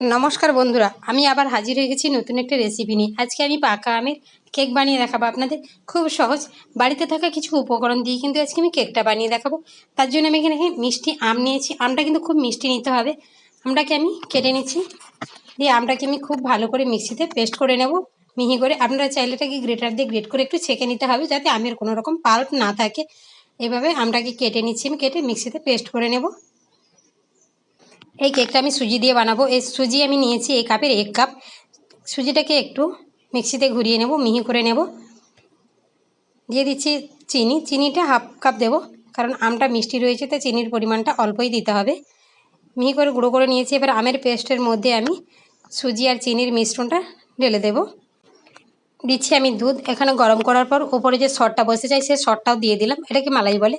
নমস্কার বন্ধুরা, আমি আবার হাজির হয়ে গেছি নতুন একটা রেসিপি নিয়ে। আজকে আমি পাকা আমের কেক বানিয়ে দেখাবো আপনাদের। খুব সহজ, বাড়িতে থাকা কিছু উপকরণ দিয়ে কিন্তু আজকে আমি কেকটা বানিয়ে দেখাবো। তার জন্য আমি এখানে মিষ্টি আম নিয়েছি। আমটা কিন্তু খুব মিষ্টি নিতে হবে। আমটাকে আমি কেটে নিচ্ছি। দিয়ে আমটাকে আমি খুব ভালো করে মিক্সিতে পেস্ট করে নেব। মিহি করে আপনারা চাইলে এটাকে গ্রেটার দিয়ে গ্রেট করে একটু ছেঁকে নিতে হবে যাতে আমের কোনো রকম পাল্প না থাকে। এভাবে আমটাকে কেটে নিচ্ছি আমি, কেটে মিক্সিতে পেস্ট করে নেব। এই কেকটা আমি সুজি দিয়ে বানাবো। এই সুজি আমি নিয়েছি এই কাপের এক কাপ। সুজিটাকে একটু মিক্সিতে ঘুরিয়ে নেব, মিহি করে নেব। দিয়ে দিচ্ছি চিনি। চিনিটা হাফ কাপ দেব, কারণ আমটা মিষ্টি রয়েছে, তো চিনির পরিমাণটা অল্পই দিতে হবে। মিহি করে গুঁড়ো করে নিয়েছি। এবার আমের পেস্টের মধ্যে আমি সুজি আর চিনির মিশ্রণটা ঢেলে দেব। দিচ্ছি আমি দুধ। এখানে গরম করার পর ওপরে যে সরটা বসে যায়, সে সরটাও দিয়ে দিলাম। এটাকে মালাই বলে।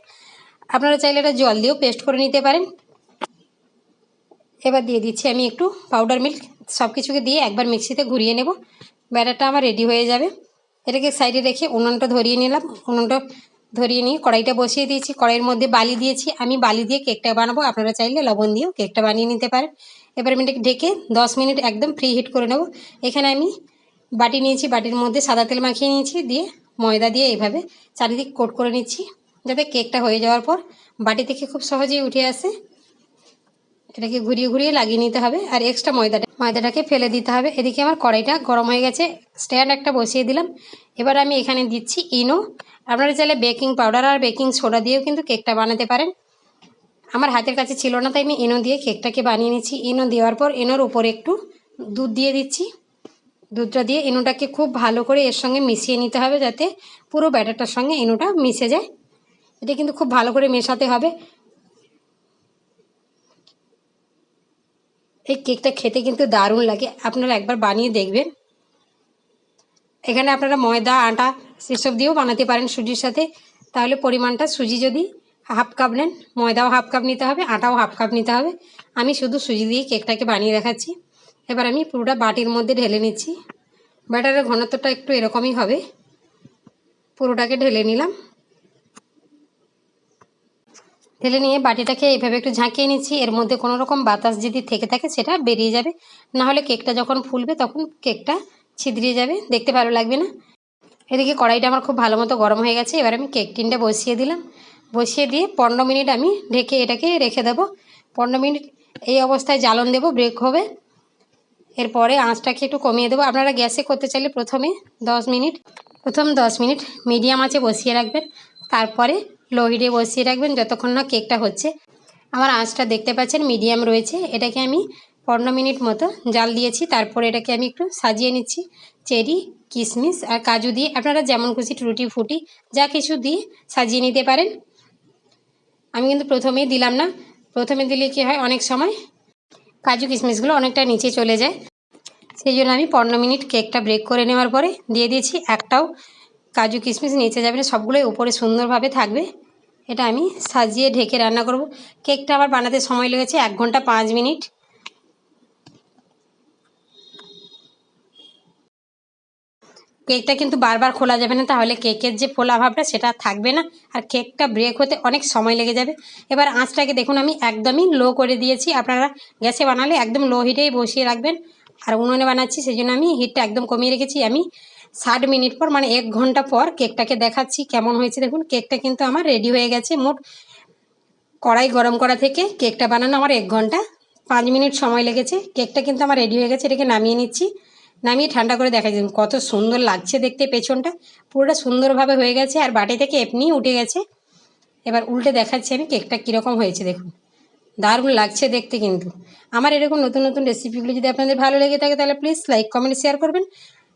আপনারা চাইলে এটা জল দিয়েও পেস্ট করে নিতে পারেন। এবার দিয়ে দিচ্ছি আমি একটু পাউডার মিল্ক সব কিছুকে দিয়ে একবার মিক্সিতে ঘুরিয়ে নেব। ব্যাটারটা আমার রেডি হয়ে যাবে। এটাকে সাইডে রেখে উনুনটা ধরিয়ে নিলাম। উনুনটা ধরিয়ে নিয়ে কড়াইটা বসিয়ে দিয়েছি। কড়াইয়ের মধ্যে বালি দিয়েছি। আমি বালি দিয়ে কেকটা বানাবো। আপনারা চাইলে লবণ দিয়েও কেকটা বানিয়ে নিতে পারেন। এবার আমি এটাকে ঢেকে দশ মিনিট একদম ফ্রি হিট করে নেব। এখানে আমি বাটি নিয়েছি। বাটির মধ্যে সাদা তেল মাখিয়ে নিয়েছি। দিয়ে ময়দা দিয়ে এইভাবে চারিদিক কোট করে নিচ্ছি। যাতে কেকটা হয়ে যাওয়ার পর বাটি থেকে খুব সহজেই উঠে আসে। এটাকে ঘুরিয়ে ঘুরিয়ে লাগিয়ে নিতে হবে আর এক্সট্রা ময়দাটা, ময়দাটাকে ফেলে দিতে হবে। এদিকে আমার কড়াইটা গরম হয়ে গেছে স্ট্যান্ড একটা বসিয়ে দিলাম। এবার আমি এখানে দিচ্ছি ইনো। আপনারা চাইলে বেকিং পাউডার আর বেকিং সোডা দিয়েও কিন্তু কেকটা বানাতে পারেন। আমার হাতের কাছে ছিল না, তাই আমি ইনো দিয়ে কেকটাকে বানিয়ে নিচ্ছি। ইনো দেওয়ার পর ইনোর উপরে একটু দুধ দিয়ে দিচ্ছি। দুধটা দিয়ে ইনোটাকে খুব ভালো করে এর সঙ্গে মিশিয়ে নিতে হবে যাতে পুরো ব্যাটারটার সঙ্গে ইনোটা মিশে যায়। এটা কিন্তু খুব ভালো করে মেশাতে হবে। এই কেকটা খেতে কিন্তু দারুণ লাগে। আপনারা একবার বানিয়ে দেখবেন। এখানে আপনারা ময়দা, আটা সেসব দিয়েও বানাতে পারেন সুজির সাথে। তাহলে পরিমাণটা সুজি যদি হাফ কাপ নেন, ময়দাও হাফ কাপ নিতে হবে, আটাও হাফ কাপ নিতে হবে। আমি শুধু সুজি দিয়ে কেকটাকে বানিয়ে দেখাচ্ছি। এবার আমি পুরোটা বাটির মধ্যে ঢেলে নিচ্ছি। ব্যাটারের ঘনত্বটা একটু এরকমই হবে। পুরোটাকে ঢেলে নিলাম। ঢেলে নিয়ে বাটিটাকে এইভাবে একটু ঝাঁকিয়ে নিচ্ছি। এর মধ্যে কোনো রকম বাতাস যদি থেকে থাকে সেটা বেরিয়ে যাবে। না হলে কেকটা যখন ফুলবে তখন কেকটা ছিদ্রিয়ে যাবে। দেখতে ভালো লাগবে না? এদিকে কড়াইটা আমার খুব ভালো মতো গরম হয়ে গেছে। এবার আমি কেক টিনটা বসিয়ে দিলাম। বসিয়ে দিয়ে পনেরো মিনিট আমি ঢেকে এটাকে রেখে দেবো। পনেরো মিনিট এই অবস্থায় জ্বালন দেবো, ব্রেক হবে। এরপরে আঁচটাকে একটু কমিয়ে দেবো। আপনারা গ্যাসে করতে চাইলে প্রথমে দশ মিনিট, প্রথম দশ মিনিট মিডিয়াম আঁচে বসিয়ে রাখবেন। তারপরে লো হিটে বসিয়ে রাখবেন যতক্ষণ না কেকটা হচ্ছে। আমার আঁচটা দেখতে পাচ্ছেন, মিডিয়াম রয়েছে। এটাকে আমি পনেরো মিনিট মতো জাল দিয়েছি। তারপরে এটাকে আমি একটু সাজিয়ে নিচ্ছি। চেরি কিশমিশ আর কাজু দিয়ে আপনারা যেমন খুশি রুটি ফুটি যা কিছু দিয়ে সাজিয়ে নিতে পারেন। আমি কিন্তু প্রথমেই দিলাম না। প্রথমে দিলে কি হয়, অনেক সময় কাজু কিশমিশগুলো অনেকটা নিচে চলে যায়। সেই জন্য আমি পনেরো মিনিট কেকটা ব্রেক করে নেওয়ার পরে দিয়ে দিয়েছি একটাও কাজু কিশমিশ নিচে যাবে না। সবগুলোই উপরে সুন্দরভাবে থাকবে। এটা আমি সাজিয়ে ঢেকে রান্না করব। কেকটা আবার বানাতে সময় লেগেছে এক ঘণ্টা পাঁচ মিনিট। কেকটা কিন্তু বারবার খোলা যাবে না, তাহলে কেকের যে ফোলা ভাবটা সেটা থাকবে না, আর কেকটা ব্রেক হতে অনেক সময় লেগে যাবে। এবার আঁচটাকে দেখুন, আমি একদমই লো করে দিয়েছি। আপনারা গ্যাসে বানালে একদম লো হিটেই বসিয়ে রাখবেন। আর উনুনে বানাচ্ছি সেই জন্য আমি হিটটা একদম কমিয়ে রেখেছি। আমি ষাট মিনিট পর মানে এক ঘণ্টা পর কেকটাকে দেখাচ্ছি কেমন হয়েছে। দেখুন, কেকটা কিন্তু আমার রেডি হয়ে গেছে। মোট কড়াই গরম করা থেকে কেকটা বানানো আমার এক ঘণ্টা। পাঁচ মিনিট সময় লেগেছে। কেকটা কিন্তু আমার রেডি হয়ে গেছে। এটাকে নামিয়ে নিচ্ছি। নামিয়ে ঠান্ডা করে দেখা যায় কত সুন্দর লাগছে দেখতে পেছনটা। পুরোটা সুন্দরভাবে হয়ে গেছে আর বাটি থেকে এমনিই উঠে গেছে। এবার উল্টে দেখাচ্ছি আমি কেকটা কীরকম হয়েছে। দেখুন, দারুণ লাগছে দেখতে কিন্তু। আমার এরকম নতুন নতুন রেসিপিগুলো যদি আপনাদের ভালো লেগে থাকে, তাহলে প্লিজ লাইক কমেন্ট শেয়ার করবেন।